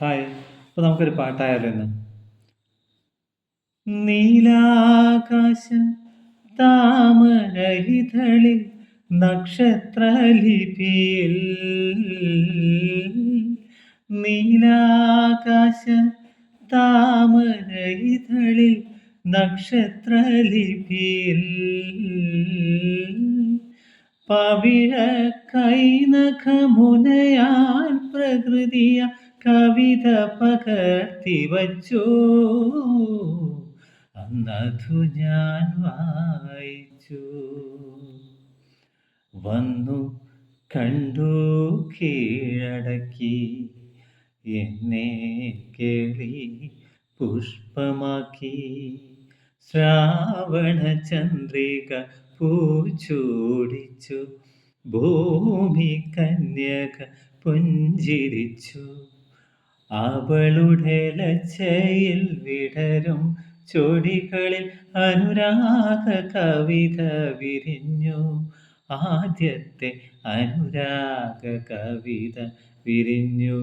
Hi. അപ്പോൾ നമുക്കൊരു പാട്ടായാലോ ഇന്ന്? നീലാകാശ താമരയിതളിൽ നക്ഷത്രലിപിയിൽ നീലാകാശ താമരയിതളിൽ നക്ഷത്രലിപിയിൽ പവിഴ കൈനഖമുനയാൽ പ്രകൃതിയ കവിത പകർത്തി വച്ചു അന്നതു ഞാൻ വായിച്ചു. വന്നു കണ്ടു കീഴടക്കി. എന്നെ കേളി പുഷ്പമാക്കി. ശ്രാവണ ചന്ദ്രിക പൂച്ചൂടിച്ചു. ഭൂമി കന്യക പുഞ്ചിരിച്ചു. അവളുടെ ലച്ചയിൽ വിടരും. ചൊടികളിൽ അനുരാഗ കവിത വിരിഞ്ഞു. ആദ്യത്തെ അനുരാഗ കവിത വിരിഞ്ഞു.